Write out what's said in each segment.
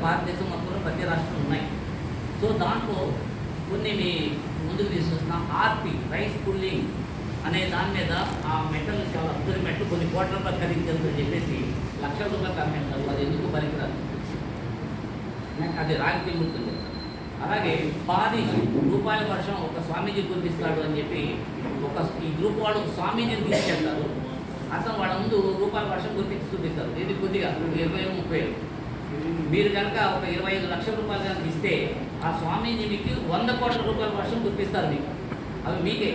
భారతదేశం అతను ప్రతి రాష్ట్రాలు ఉన్నాయి. సో దాంట్లో కొన్ని మీ ముందుకు తీసుకొస్తున్నాం ఆర్పి రైస్ పుల్లింగ్ అనే దాని మీద ఆ మెటల్ చాలా అద్దురి మెట్లు కొన్ని కోట్ల రూపాయలు ఖరీదు చెప్పేసి లక్షల రూపాయలు కమ్మించారు అది ఎందుకు పనికిరాదు? నాకు అది రాగి తిరుగుతుంది అలాగే పాది రూపాయల వర్షం ఒక స్వామీజీ కురిపిస్తాడు అని చెప్పి ఒక ఈ గ్రూప్ వాడు స్వామీజీని తీసుకెళ్తారు. అతను వాళ్ళ ముందు రూపాయల వర్షం కురిపించి చూపిస్తారు. ఇది కొద్దిగా? ఇరవై ముప్పై మీరు కనుక ఒక ఇరవై ఐదు లక్షల రూపాయలు కనుక ఇస్తే ఆ స్వామీజీ మీకు వంద కోట్ల రూపాయల వర్షం గుర్తిస్తారు మీకు. అవి మీకే.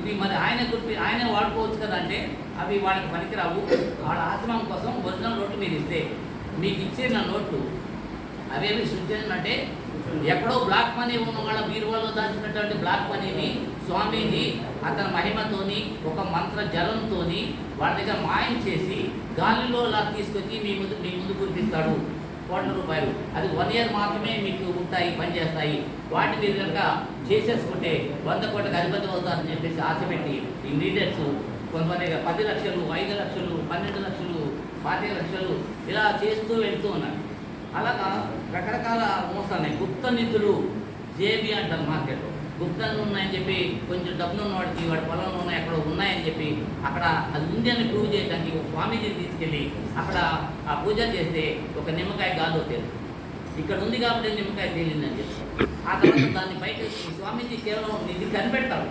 ఇది మరి ఆయన కురిపి ఆయన వాడుకోవచ్చు కదా అంటే అవి వాళ్ళకి పనికిరావు. వాళ్ళ ఆశ్రమం కోసం ఒరిజినల్ నోట్లు మీరు ఇస్తే మీకు ఇచ్చిన నోట్లు అవేమి సృష్టించినట్టే ఎక్కడో బ్లాక్ మనీ ఉన్న వాళ్ళ బీరువాలో దాచినటువంటి బ్లాక్ మనీని స్వామీజీ అతని మహిమతోని ఒక మంత్ర జలంతోని వాళ్ళ దగ్గర మాయం చేసి గాలిలో ఇలా తీసుకొచ్చి మీ ముందు మీ ముందు గుర్తిస్తాడు కోట్ల రూపాయలు. అది వన్ ఇయర్ మాత్రమే మీకు ఉంటాయి పనిచేస్తాయి వాటిని కనుక చేసేసుకుంటే వంద కోట్లకు అధిపతి అవుతారని చెప్పేసి ఆశ పెట్టి ఇంగ్రీడియంట్స్ కొంతమంది పది లక్షలు ఐదు లక్షలు పన్నెండు లక్షలు పాతిక లక్షలు ఇలా చేస్తూ వెళ్తూ ఉన్నారు. అలాగా రకరకాల మోసాలు గుప్త నిధులు జేబీ అంటారు మార్కెట్లో. గుప్తంగా ఉన్నాయని చెప్పి కొంచెం డబ్బులు ఉన్నవాడికి వాడి పొలంలో ఉన్నాయి అక్కడ ఉన్నాయని చెప్పి అక్కడ అది ఉంది అని ప్రూవ్ చేయడానికి ఒక స్వామీజీని తీసుకెళ్ళి అక్కడ ఆ పూజ చేస్తే ఒక నిమ్మకాయ గాల్లో తేలి ఇక్కడ ఉంది కాబట్టి నిమ్మకాయ తేలిందని చెప్పి ఆ తర్వాత దాన్ని బయట స్వామీజీ కేవలం ఇది కనిపెడతారు.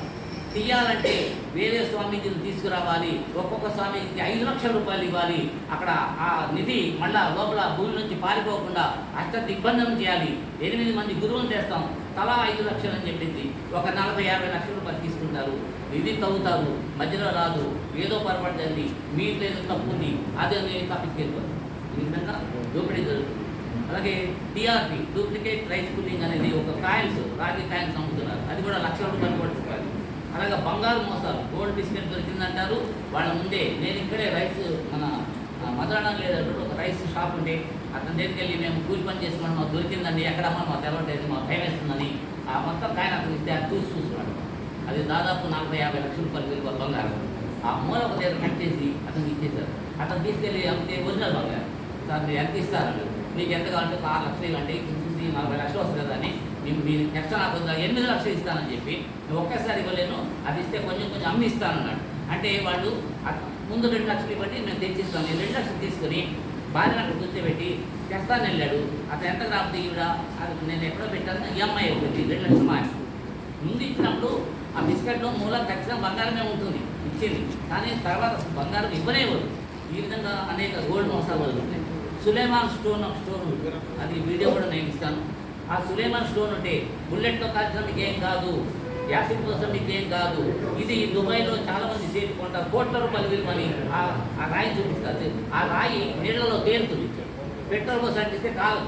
తీయాలంటే వేరే స్వామీజీని తీసుకురావాలి ఒక్కొక్క స్వామీజీకి ఐదు లక్షల రూపాయలు ఇవ్వాలి. అక్కడ ఆ నిధి మళ్ళా లోపల భూమి నుంచి పారిపోకుండా అష్ట దిగ్బంధనం చేయాలి. ఎనిమిది మంది గురువులు చేస్తాం. తలా ఐదు లక్షలు అని చెప్పింది. ఒక నలభై యాభై లక్షల రూపాయలు తీసుకుంటారు. ఇది తవ్వుతారు. మధ్యలో రాదు. ఏదో పొరపడుతుంది మీ ఇంట్లో ఏదో తప్పు ఉంది. అదే నేను తప్పించుకెళ్ళిపోతారు ఈ విధంగా దోపిడీ జరుగుతుంది. అలాగే టీఆర్పి డూప్లికేట్ రైస్ పుల్లింగ్ అనేది ఒక కాయిన్స్ రాగి కాయిన్స్ అమ్ముతున్నారు. అది కూడా లక్షల రూపాయలు పడుతుంది అలాగే బంగారు మోసాలు గోల్డ్ బిస్కెట్ దొరికిందంటారు. వాళ్ళ ముందే నేను ఇక్కడే రైస్ మన మధురాణం లేదంటే ఒక రైస్ షాప్ ఉంటే అతని దగ్గరికి వెళ్ళి మేము కూలి పని చేసుకున్నాం మాకు దొరికిందండి. ఎక్కడ మా మాకు తెలవట్లేదు మా భయం వేస్తుందని ఆ మొత్తం కాయన అతను ఇస్తే అది చూసి చూసుకున్నాడు. అది దాదాపు నలభై యాభై లక్షల రూపాయలు విలువ బంగారం ఆ మూల ఒక దగ్గర కట్ చేసి అతనికి ఇచ్చేశారు. అతను తీసుకెళ్ళి అమ్మితే ఒరిజినల్ బంగారం సార్ మీరు ఎంత ఇస్తారు? మీకు ఎంత కావాలంటే ఒక ఆరు లక్షలు ఇవ్వండి. చూసి నలభై లక్షలు వస్తుంది కదా అని. నేను మీరు కష్టం నాకు ఎనిమిది లక్షలు ఇస్తానని చెప్పి ఒక్కసారి ఒకేసారి ఇవ్వలేను. అది ఇస్తే కొంచెం కొంచెం అమ్మి ఇస్తానన్నాడు. అంటే వాళ్ళు ముందు రెండు లక్షలు ఇవ్వండి నేను తెచ్చిస్తాను నేను రెండు లక్షలు తీసుకొని భార్య అక్కడ కూర్చోబెట్టి తెస్తాను వెళ్ళాడు. అతను ఎంత రాకపోతే ఈవిడ అది నేను ఎక్కడో పెట్టాను ఈఎంఐ ఒకటి రెండు లక్షలు మా ముందు ఇచ్చినప్పుడు ఆ బిస్కెట్లో మూల ఖచ్చితంగా బంగారమే ఉంటుంది ఇచ్చింది. కానీ తర్వాత బంగారం ఇవ్వలేవారు ఈ విధంగా అనేక గోల్డ్ మోసాలు జరుగుతున్నాయి సులేమాన్ స్టోన్ ఒక స్టోన్ అది వీడియో కూడా నేను ఇస్తాను. ఆ సులేమాన్ స్టోన్ ఉంటే బుల్లెట్తో కాల్చడానికి ఏం కాదు. యాసిడ్ కోసం ఏం కాదు. ఇది దుబాయ్లో చాలా మంది చేరుకుంటారు కోట్ల రూపాయలు విలువని ఆ రాయి చూపిస్తారు. ఆ రాయి నీళ్ళలో తేలుతుంది. పెట్రోల్ కోసం అంటిస్తే కాదు.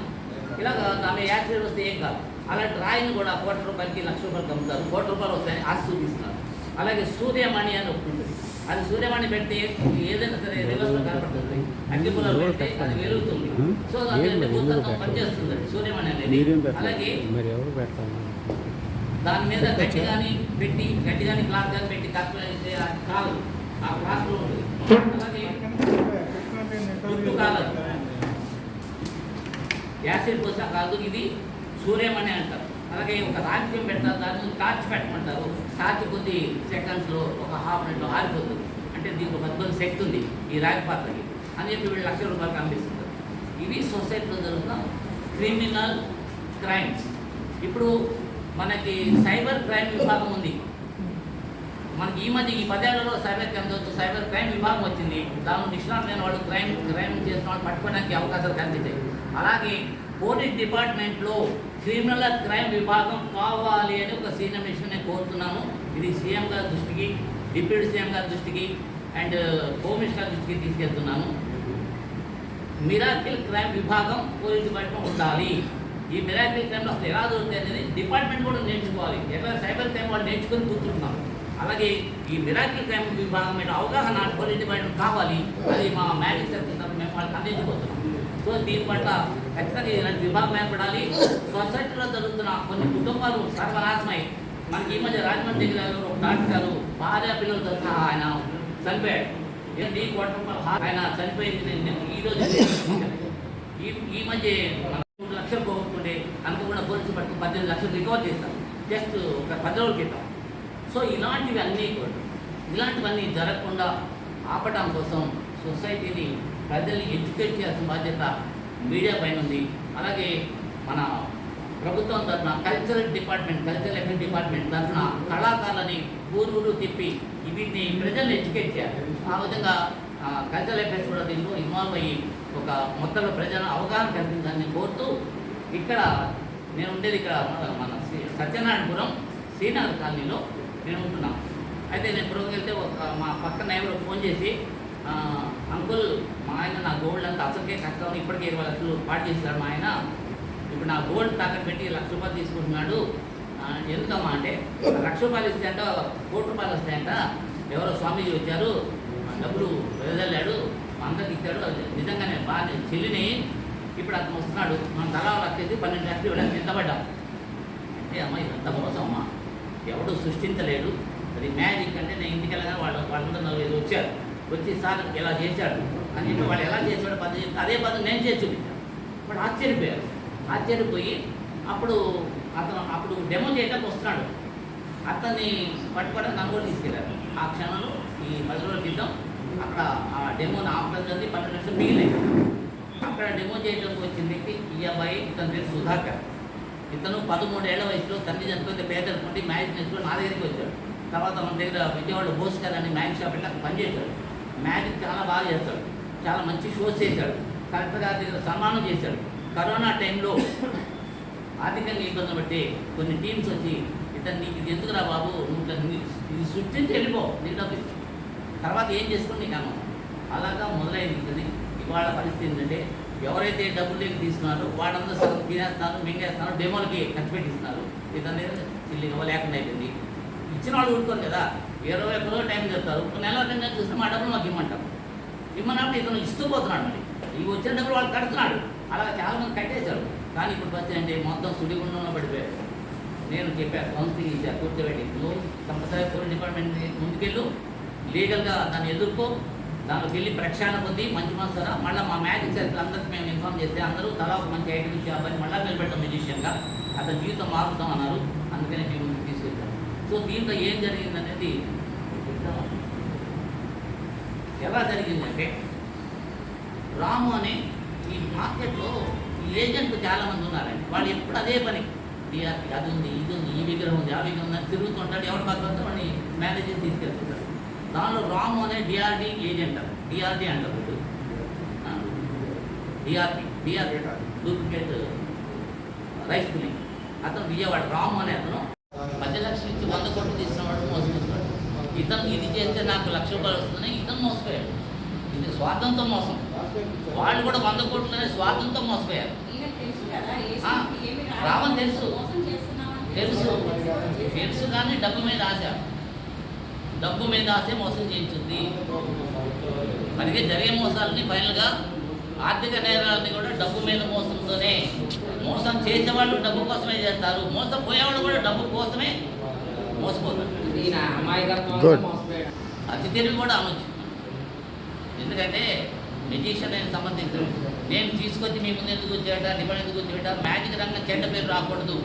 ఇలాగ ఆమె యాక్సిడెంట్ వస్తే ఏం కాదు. అలాంటి రాయిని కూడా కోట్ల రూపాయలకి లక్ష రూపాయలకి అమ్ముతారు. కోట్ల రూపాయలు వస్తాయని ఆశ చూపిస్తున్నారు అలాగే సూర్యమణి అని ఒకటి ఉంటుంది అది సూర్యమణి పెడితే ఏదైనా సరే రివర్స్లో కనపడుతుంది అగ్గిపుల్ల పెడితే అది వెలుగుతుంది. సో అది పనిచేస్తుంది. సూర్యమణి అనేది. అలాగే దాని మీద గట్టి కానీ పెట్టి గట్టి కానీ క్లాత్ కానీ పెట్టి తక్కువ కాదు. ఆ క్లాత్లో ఉంటుంది. అలాగే కాలదు. యాసిడ్ పోసా కాదు ఇది సూర్యమణి అంటారు. అలాగే ఒక రాజ్యం పెడతారు దాని ముందు టార్చ్ పెట్టమంటారు. టార్చ్ కొద్ది సెకండ్స్లో ఒక హాఫ్ మినిట్లో ఆరిపోతుంది. అంటే దీనికి ఒక అద్భుత శక్తి ఉంది ఈ రాగి పాత్రకి. అని చెప్పి వీళ్ళు లక్షల రూపాయలు కనిపిస్తుంటారు. ఇవి సొసైటీలో జరుగుతున్న క్రిమినల్ క్రైమ్స్ ఇప్పుడు మనకి సైబర్ క్రైమ్ విభాగం ఉంది. మనకి ఈ మధ్య ఈ పదేళ్ళలో సైబర్ క్రైమ్ వచ్చి సైబర్ క్రైమ్ విభాగం వచ్చింది. దాని నిష్ణాతులు లేని వాళ్ళు క్రైమ్ క్రైమ్ చేసిన వాళ్ళు పట్టుకోవడానికి అవకాశాలు కనిపించాయి. అలాగే పోలీస్ డిపార్ట్మెంట్లో క్రిమినల్ క్రైమ్ విభాగం కావాలి అని ఒక సీనియర్ మిషన్ నేను కోరుతున్నాను. ఇది సీఎం గారి దృష్టికి డిప్యూటీ సీఎం గారి దృష్టికి అండ్ హోమ్ మినిస్టర్ దృష్టికి తీసుకెళ్తున్నాను. మిరాకిల్ క్రైమ్ విభాగం పోలీస్ డిపార్ట్మెంట్ ఉండాలి. ఈ మిరాకిల్ టైంలో అసలు ఎలా దొరుకుతాయి అనేది డిపార్ట్మెంట్ కూడా నేర్చుకోవాలి. ఎక్కడ సైబర్ క్రైమ్ వాళ్ళు నేర్చుకొని కూర్చుంటున్నాం అలాగే ఈ మిరాకిల్ క్రైమ్ విభాగం మీద అవగాహన పోలీస్ డిపార్ట్మెంట్ కావాలి. అది మా మ్యారేజ్ సర్కిల్ మేము వాళ్ళకి అందించబోతున్నాం. సో దీని పట్ల ఖచ్చితంగా ఇలాంటి విభాగం ఏర్పడాలి. సొసైటీలో జరుగుతున్న కొన్ని కుటుంబాలు సర్వనాశమై మనకి ఈ మధ్య రాజమండ్రి గారు ఒక డాక్టర్ గారు భార్య పిల్లలతో సహా ఆయన చనిపోయాడు ఏంటి? కోట్ల ఆయన చనిపోయింది. నేను- ఈరోజు ఈ రోజు ఈ ఈ మధ్య లక్షలు పోగొట్టుకుంటే అనుకోకుండా పోలీసులు పట్టుకుని పద్దెనిమిది లక్షలు రికవర్ చేస్తాం జస్ట్ ఒక పది రోజుల క్రితం. సో ఇలాంటివి అన్నీ కూడా ఇలాంటివన్నీ జరగకుండా ఆపడం కోసం సొసైటీని ప్రజల్ని ఎడ్యుకేట్ చేయాల్సిన బాధ్యత మీడియా పైన ఉంది. అలాగే మన ప్రభుత్వం తరఫున cultural department cultural affair department తరఫున కళాకారులని పూర్వులు తిప్పి వీటిని ప్రజల్ని ఎడ్యుకేట్ చేయాలి. ఆ విధంగా కల్చరల్ అఫేర్స్ కూడా దీంట్లో ఇన్వాల్వ్ అయ్యి ఒక మొత్తంలో ప్రజల అవగాహన కల్పించాలని కోరుతూ ఇక్కడ నేను ఉండేది ఇక్కడ మన- మన శ్రీ- సత్యనారాయణపురం శ్రీనగర్ కాలనీలో నేను ఉంటున్నాను. అయితే నేను ఇప్పుడు వెళ్తే ఒక మా పక్కన ఎవరో ఫోన్ చేసి అంకుల్ మా ఆయన నా గోల్డ్ అంతా అసలుకే కష్టం ఇప్పటికే ఇరవై లక్షలు పాటు చేశాడు మా ఆయన. ఇప్పుడు నా గోల్డ్ తాకట్టు పెట్టి లక్ష రూపాయలు తీసుకుంటున్నాడు. ఎందుకమ్మా అంటే లక్ష రూపాయలు ఇస్తాయంట కోటి రూపాయలు వస్తాయంట. ఎవరో స్వామీజీ వచ్చారు డబ్బులు వెదజల్లాడు అందరికి ఇచ్చాడు. నిజంగా నిజంగానే చెల్లిని ఇప్పుడు అతను వస్తున్నాడు. మన తలా వచ్చేసి పన్నెండు లక్షలు ఇవ్వడానికి సిద్ధపడ్డాం అంటే అమ్మ ఇదంతా మోసం అమ్మా ఎవడు సృష్టించలేడు. అది మ్యాజిక్ అంటే నేను ఇంటికి వెళ్ళగా వాళ్ళు వాళ్ళందరూ నలుగురు వచ్చారు. వచ్చి సార్ ఇలా చేశాడు. అని చెప్పి వాళ్ళు ఎలా చేశాడు పద్ధతి చెప్తే అదే పద్ధతి నేను చేసి చూపించాను. వాడు ఆశ్చర్యపోయారు ఆశ్చర్యపోయి అప్పుడు అతను అప్పుడు డెమో చేయడానికి వస్తున్నాడు. అతన్ని పట్టుకోవడానికి నన్ను కూడా తీసుకెళ్ళారు. ఆ క్షణంలో ఈ పది రోజుల క్రితం అక్కడ ఆ డెమోని ఆపడం జరిగింది పన్నెండు లక్షలు మిగిలింది అక్కడ డెమో చేయడానికి వచ్చింది ఈ అబ్బాయి ఇతని పేరు సుధాకర్. ఇతను పదమూడేళ్ళ వయసులో తండ్రి చనిపోతే పేదనుకుంటే మ్యాజిక్ నేర్చుకుని నా దగ్గరికి వచ్చాడు. తర్వాత మన దగ్గర విజయవాడ బోస్కర్ అని మ్యాజిక్ షాప్ ఇట్లా పనిచేశాడు మ్యాజిక్ చాలా బాగా చేస్తాడు. చాలా మంచి షోస్ చేశాడు. కలెక్టర్ గారి దగ్గర సన్మానం చేశాడు. కరోనా టైంలో ఆర్థికంగా ఇబ్బంది బట్టి కొన్ని టీమ్స్ వచ్చి ఇతను నీకు ఇది ఎందుకురా బాబు? నువ్వు ఇది సృష్టించి వెళ్ళిపో నీకు డబ్బు తర్వాత ఏం చేసుకుని నీకు అమ్మ అలాగా మొదలైంది. ఇవాళ పరిస్థితి ఏంటంటే ఎవరైతే డబ్బులు లేక తీసుకున్నారో వాళ్ళందరూ సగం తినేస్తున్నారు మింగేస్తున్నారు డెమోలకి ఖర్చు పెట్టిస్తున్నారు ఇతని ఇవ్వలేకుండా చిల్లి లేకుండా అయిపోయింది. ఇచ్చిన వాళ్ళు ఊరుకోరు కదా. ఇరవై ఒక్క రోజు టైం చెప్తారు. ఒక నెల రెండు నెలలు చూస్తే మా డబ్బులు మాకు ఇమ్మంటారు. ఇమ్మన్నప్పుడు ఇతను ఇస్తూ పోతున్నాడు మరి. ఇవి వచ్చిన డబ్బులు వాళ్ళు కడుతున్నాడు. అలా చాలా మంది కట్టేశారు. కానీ ఇప్పుడు పరిస్థితి అంటే మొత్తం సుడిగుండంలో పడిపోయారు. నేను చెప్పాను కౌన్సిలింగ్ ఇచ్చాను కూర్చోబెట్టి. నువ్వు కంపల్సరీ పోలీస్ డిపార్ట్మెంట్ ముందుకెళ్ళు. లీగల్గా దాన్ని ఎదుర్కో. దానికి వెళ్ళి ప్రక్షాళన పొంది మంచి మనసురా మళ్ళీ మా మ్యాజిక్ సర్కిల్ అందరికి మేము ఇన్ఫామ్ చేస్తే అందరూ తలా ఒక మంచి ఐటమ్ ఇచ్చే అబ్బాయిని మళ్ళీ నిలబెట్టాం మ్యూజిషియన్గా అతని జీవితం మారుతాం అన్నారు. అందుకనే మేము తీసుకెళ్తాం సో దీంట్లో ఏం జరిగిందనేది అనేది ఎలా జరిగిందంటే రాము అనే ఈ మార్కెట్లో ఏజెంట్లు చాలా మంది ఉన్నారండి. వాళ్ళు ఎప్పుడు అదే పని డిఆర్పి అది ఉంది ఇది ఉంది ఈ విగ్రహం ఉంది ఆ విగ్రహం ఉంది అని తిరుగుతుంటాడు. ఎవరు పక్కన వాడిని మేనేజర్ తీసుకెళ్తుంటాడు. దానిలో రాము అనే డిఆర్డి ఏజెంట్ డిఆర్డి అంటారు DRP DRD duplicate rice pulling. అతను విజయవాడ రాము అనే అతను పది లక్షలు ఇచ్చి వంద కోట్లు తీసుకున్నవాడు మోసపోతున్నాడు. ఇతను ఇది చేస్తే నాకు లక్ష రూపాయలు వస్తుందని ఇతను మోసపోయాడు. ఇది స్వార్థంతో మోసం. వాళ్ళు కూడా వంద కోట్లు అనే స్వార్థంతో మోసపోయారు. రావని తెలుసు. తెలుసు. తెలుసు కానీ డబ్బు మీద ఆశ. డబ్బు మీద ఆశే మోసం చేయించుంది. మనకి జరిగే మోసాలని ఫైనల్గా ఆర్థిక నేరాలని కూడా డబ్బు మీద మోసంతోనే మోసం చేసేవాళ్ళు డబ్బు కోసమే చేస్తారు. మోసపోయేవాళ్ళు కూడా డబ్బు కోసమే మోసపోతారు. అతి తెలివి కూడా అనొచ్చు ఎందుకంటే మెజిషియన్ అయిన సంబంధించిన నేను తీసుకొచ్చి మీ ముందు ఎందుకు వచ్చేట డిపెండ్ ఎందుకు వచ్చేట మ్యాజిక్ రంగం చెడ్డ పేరు రాకూడదు.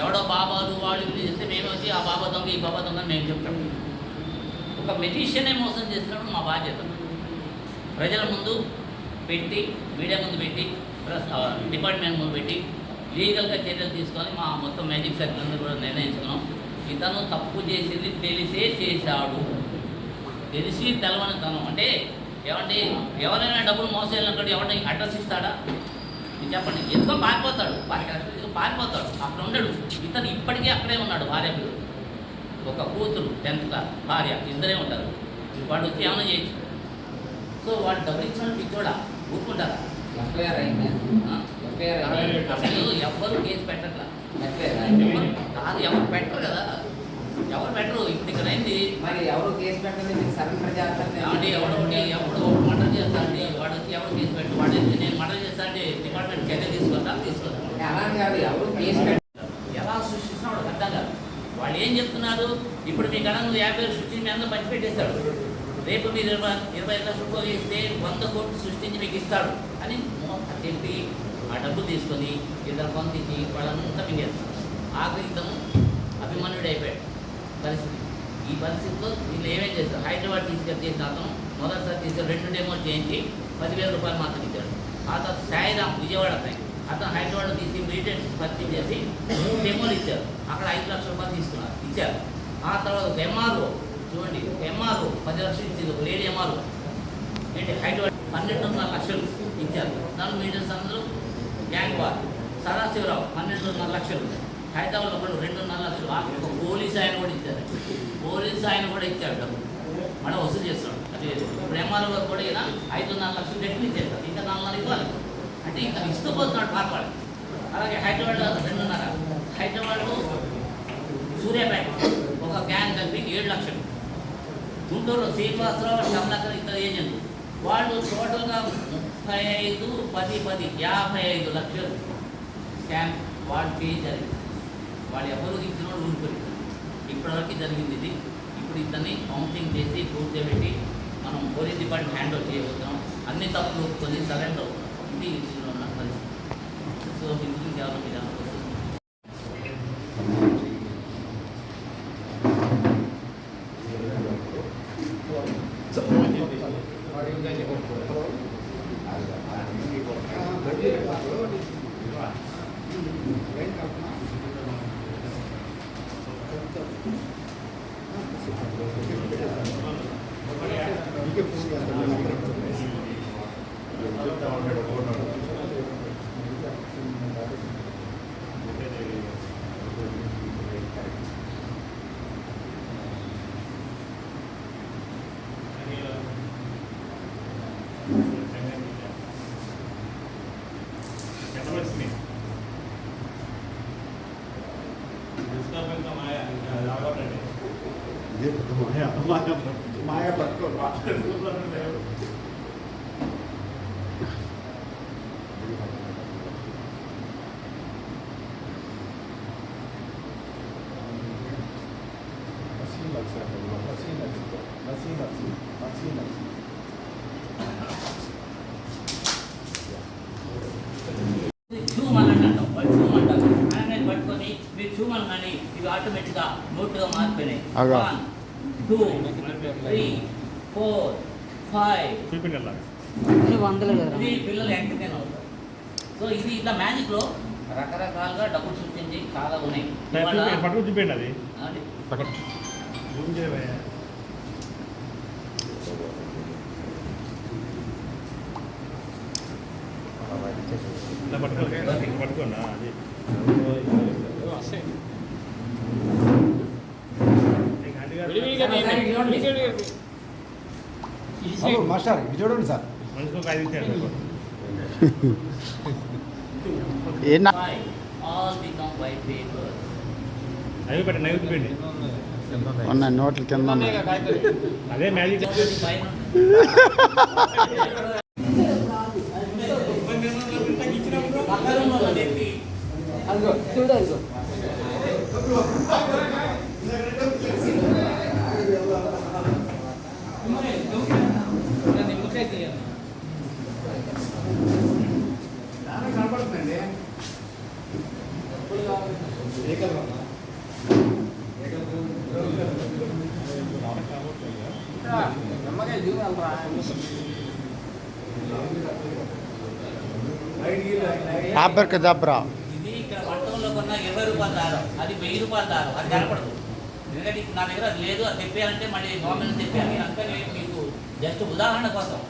ఎవడో బాబాలు వాళ్ళు వీళ్ళు చేస్తే మేము వచ్చి ఆ బాబా దొంగ ఈ బాబా దొంగ అని మేము చెప్తాం. ఒక మెజిషియనే మోసం చేస్తున్నాడు మా బాధ్యత. ప్రజల ముందు పెట్టి మీడియా ముందు పెట్టి ప్లస్ డిపార్ట్మెంట్ ముందు పెట్టి లీగల్గా చర్యలు తీసుకొని మా మొత్తం మ్యాజిక్ సర్కిల్ అందరూ కూడా నిర్ణయించుకున్నాం. ఇతను తప్పు చేసింది తెలిసే చేశాడు. తెలిసి తెలవని తనం అంటే ఏమంటే ఎవరైనా డబ్బులు మోసం వెళ్ళినప్పుడు ఎవరిని అడ్రస్ ఇస్తాడా? చెప్పండి. ఎందుకో పారిపోతాడు. పారిపోతాడు. అక్కడ ఉండడు. ఇతను ఇప్పటికీ అక్కడే ఉన్నాడు. భార్య పిల్లలు. ఒక కూతురు టెన్త్ క్లాస్ భార్య ఇద్దరే ఉంటారు. వాడు వచ్చి ఏమైనా చేయొచ్చు. సో వాడు డబ్బులు ఇచ్చిన పిచ్చోడా ఊరుకుంటారా? ఎఫ్ఐఆర్ అయింది. అసలు ఎవ్వరు కేసు పెట్టట్లా? కాదు ఎవరు పెట్టరు కదా. ఎవరు పెట్టరు? ఇప్పుడు ఇక్కడ అయింది. మరి ఎవరు కేసు పెట్టండి? చేస్తారు ఏమండి ఎవడు ఎవడు మర్డర్ చేస్తాండి వాడు వచ్చి ఎవరు కేసు పెట్టు వాడు నేను మర్డర్ చేస్తా అంటే డిపార్ట్మెంట్ చర్య తీసుకుంటా తీసుకుంటా. అలా కాదు ఎవరు కేసు పెట్ట ఎలా సృష్టిస్తున్నాడు వాడు అర్థం కాదు వాళ్ళు ఏం చెప్తున్నారు? ఇప్పుడు మీ గణంలో యాభై వేలు సృష్టించి మీ అందరూ పంచిపెట్టేస్తాడు రేపు మీరు ఇరవై ఇరవై ఐదు లక్షల రూపాయలు వంద కోట్లు సృష్టించి మీకు ఇస్తాడు అని చెప్పి ఆ డబ్బు తీసుకొని ఇద్దరు పంపించి వాళ్ళంతా మింగేస్తారు. ఆ ఇతను అభిమన్యుడు అయిపోయాడు. పరిస్థితి. ఈ పరిస్థితిలో వీళ్ళు ఏమేం చేస్తారు? హైదరాబాద్ తీసుకెళ్ళి చేసిన అతను మొదటిసారి తీసుకెళ్ళి రెండు డెమోలు చేయించి పదివేల రూపాయలు మాత్రం ఇచ్చాడు. ఆ తర్వాత సాయిరామ్ విజయవాడ అతను అతను హైదరాబాద్లో తీసి మిలిటెంట్స్ భర్తీ చేసి డెమోలు ఇచ్చారు. అక్కడ ఐదు లక్షల రూపాయలు తీసుకున్నారు. ఇచ్చారు. ఆ తర్వాత ఒక ఎంఆర్ఓ చూడండి ఒక ఎంఆర్ఓ పది లక్షలు ఇచ్చింది. ఒక లేడీ ఎంఆర్ఓ ఏంటి? హైదరాబాద్ పన్నెండున్నర లక్షలు ఇచ్చారు. దాని మీడియన్స్ అందరూ గ్యాంగ్ వార్. సదాశివరావు పన్నెండున్నర లక్షలు. హైదరాబాద్లో కూడా రెండున్నర లక్షలు. ఆ ఒక పోలీస్ ఆయన కూడా ఇచ్చారు. పోలీస్ ఆయన కూడా ఇచ్చాడు డబ్బు. మనం వసూలు చేస్తాడు అది ఇప్పుడు ఎంఆర్ఓ కూడా ఇలా ఐదున్నర లక్షలు డెట్లు ఇచ్చేస్తారు ఇంకా నాలుగున్నర ఇవ్వాలి. అంటే ఇంకా ఇష్టపోతున్నాడు పాతవాడు అలాగే హైదరాబాద్లో రెండున్నర హైదరాబాద్లో సూర్యాపేట ఒక గ్యాంగ్ కలిపి ఏడు లక్షలు. గుంటూరులో శ్రీనివాసరావు కమలాకర్ ఇతర ఏజెంట్ వాళ్ళు టోటల్గా ముప్పై ఐదు పది పది యాభై ఐదు లక్షలు స్కామ్ వాళ్ళు చేయి జరిగింది. వాళ్ళు ఎవరు ఇచ్చిన వాళ్ళు ఊరిపోయి ఇప్పటివరకు జరిగింది ఇది. ఇప్పుడు ఇతన్ని కౌన్సిలింగ్ చేసి కూర్చోబెట్టి మనం పోలీస్ డిపార్ట్మెంట్ హ్యాండ్ ఓవర్ చేయబోతున్నాం. అన్ని తప్పులు కొన్ని సరెండర్ అవుతున్నాం ఇది ఇందులో ఉన్న పరిస్థితి సో మీకు కేవలం మీద మాయా మాయా మాయా పట్టుకో మసీన్ లక్ష మసీన్ లక్ష మసీన్ లక్ష మసీన్ లక్ష హ్యూమన్ అని అంటాం వాళ్ళు హ్యూమన్ అంటారు అనగానే పట్టుకొని మీరు హ్యూమన్ కానీ ఇవి ఆటోమేటిక్గా నోట్గా one two three four five అలా ఇది పిల్లలు ఎంటర్టైన్ అవుతారు సో ఇది ఇట్లా మ్యాజిక్లో రకరకాలుగా డబ్బులు సృష్టించి చాలా ఉన్నాయి. పట్టుకు చూపిండి అది. పట్టుకోండి. అది. మాస్టర్ ఇది చూడండి సార్. ఉన్నాయి నోట్ల కింద అదే మ్యాజిక్. దబ్రా ఇది ఇక్కడ పట్టణంలో కొన్న ఇరవై రూపాయల దారం. అది వెయ్యి రూపాయల దారం. అది కనపడదు. ఎందుకంటే ఇప్పుడు నా దగ్గర అది లేదు. అది తెప్పాలంటే మళ్ళీ గవర్నమెంట్ తెప్పాలి అందుకని మీకు జస్ట్ ఉదాహరణ కోసం.